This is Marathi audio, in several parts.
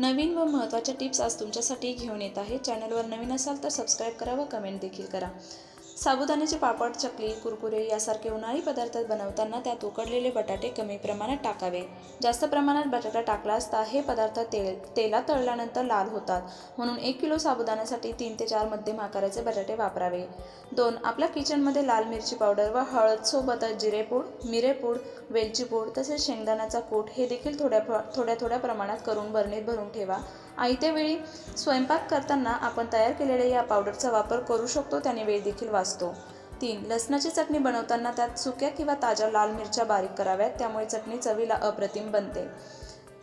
नवीन व महत्त्वाच्या टिप्स आज तुमच्यासाठी घेऊन येत आहे. चॅनलवर नवीन असाल तर सबस्क्राईब करा व कमेंट देखील करा. साबुदाण्याचे पापड चकली कुरकुरे यासारखे उन्हाळी पदार्थ बनवताना त्यात उकडलेले बटाटे कमी प्रमाणात टाकावे. जास्त प्रमाणात बटाटा टाकला असता हे पदार्थ तेल तेलात तळल्यानंतर लाल होतात. म्हणून एक किलो साबुदाण्यासाठी तीन ते चार मध्यम आकाराचे बटाटे वापरावे. दोन आपल्या किचनमध्ये लाल मिरची पावडर व हळदसोबतच जिरेपूड मिरेपूड वेलची पूड तसेच शेंगदाण्याचा कूट हे देखील थोड्या थोड्या थोड्या प्रमाणात करून बरणीत भरून ठेवा. आयत्या वेळी स्वयंपाक करताना आपण तयार केलेल्या या पावडरचा वापर करू शकतो त्याने वेळ देखील वाचतो. तीन लसणाची चटणी बनवताना त्यात सुक्या किंवा ताज्या लाल मिरच्या बारीक कराव्यात त्यामुळे चटणी चवीला अप्रतिम बनते.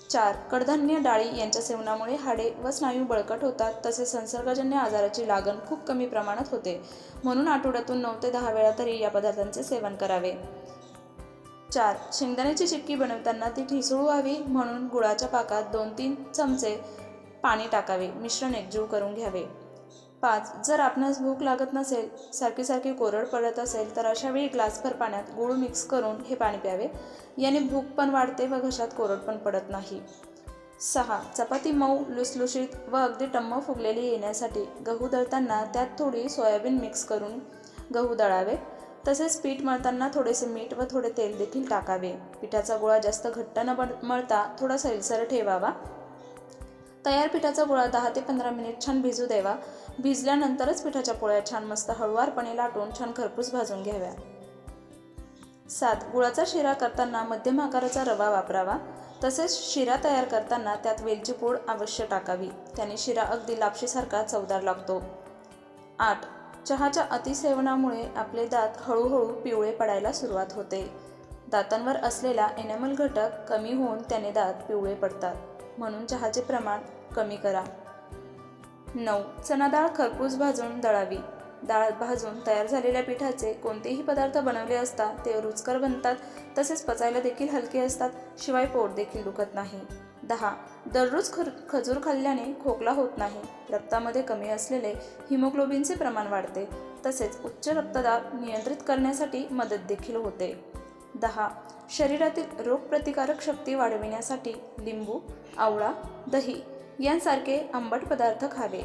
चार कडधान्य डाळी यांच्या सेवनामुळे हाडे व स्नायू बळकट होतात तसेच संसर्गजन्य आजाराची लागण खूप कमी प्रमाणात होते. म्हणून आठवड्यातून नऊ ते दहा वेळा तरी या पदार्थांचे सेवन करावे. चार शेंगदाण्याची चिक्की बनवताना ती ठिसूळ व्हावी म्हणून गुळाच्या पाकात दोन तीन चमचे पाणी टाकावे मिश्रण एकजीव करून घ्यावे. पाच. जर आपणास भूक लागत नसेल सारखी सारखी कोरड पडत असेल तर अशावेळी ग्लासभर पाण्यात गूळ मिक्स करून हे पाणी प्यावे. याने भूक पण वाढते व घशात कोरड पण पडत नाही. सहा. चपाती मऊ लुसलुशीत व अगदी टम्म फुगलेली येण्यासाठी गहू दळताना त्यात थोडी सोयाबीन मिक्स करून गहू दळावे. तसेच पीठ मळताना थोडेसे मीठ व थोडे तेल देखील टाकावे. पिठाचा गोळा जास्त घट्ट न मळता थोडा सैलसर ठेवावा. तयार पिठाचा गोळा दहा ते पंधरा मिनिट छान भिजू द्यावा. भिजल्यानंतरच पिठाच्या पोळ्या छान मस्त हळुवारपणे लाटून छान खरपूस भाजून घ्याव्या. सात गुळाचा शिरा करताना मध्यम आकाराचा रवा वापरावा. तसेच शिरा तयार करताना त्यात वेलची पूड अवश्य टाकावी. त्याने शिरा अगदी लापशीसारखा चवदार लागतो. आठ चहाच्या अतिसेवनामुळे आपले दात हळूहळू पिवळे पडायला सुरुवात होते. दातांवर असलेला एनॅमल घटक कमी होऊन त्याने दात पिवळे पडतात. म्हणून चहाचे प्रमाण कमी करा. नऊ. चणा डाळ खरपूस भाजून दळावी. डाळ भाजून तयार झालेल्या पिठाचे कोणतेही पदार्थ बनवले असता ते रुचकर बनतात तसेच पचायला देखील हलके असतात शिवाय पोट देखील दुखत नाही. दहा. दररोज खर खजूर खाल्ल्याने खोकला होत नाही. रक्तामध्ये कमी असलेले हिमोग्लोबिनचे प्रमाण वाढते. तसेच उच्च रक्तदाब नियंत्रित करण्यासाठी मदत देखील होते. दहा. शरीरातील रोगप्रतिकारक शक्ती वाढविण्यासाठी लिंबू आवळा दही यांसारखे आंबट पदार्थ खावे.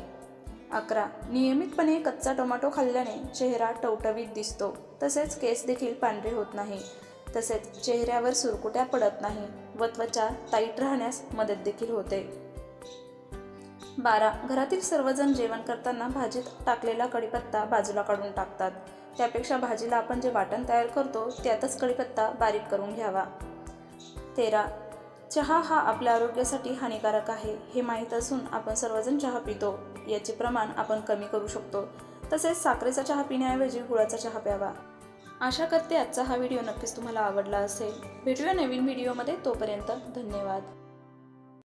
अकरा. नियमितपणे कच्चा टोमॅटो खाल्ल्याने चेहरा टवटवीत दिसतो. तसेच केस देखील पांढरे होत नाही. तसेच चेहऱ्यावर सुरकुट्या पडत नाही व त्वचा ताईट राहण्यास मदत देखील होते. बारा. घरातील सर्वजण जेवण करताना भाजीत टाकलेला कढीपत्ता बाजूला काढून टाकतात. त्यापेक्षा भाजीला आपण जे वाटण तयार करतो त्यातच कढीपत्ता बारीक करून घ्यावा. तेरा. चहा हा आपल्या आरोग्यासाठी हानिकारक आहे हे माहीत असून आपण सर्वजण चहा पितो. याचे प्रमाण आपण कमी करू शकतो. तसेच साखरेचा चहा पिण्याऐवजी गुळाचा चहा प्यावा. आशा करते आजचा हा व्हिडिओ नक्कीच तुम्हाला आवडला असेल. भेटूया नवीन व्हिडिओमध्ये तोपर्यंत धन्यवाद.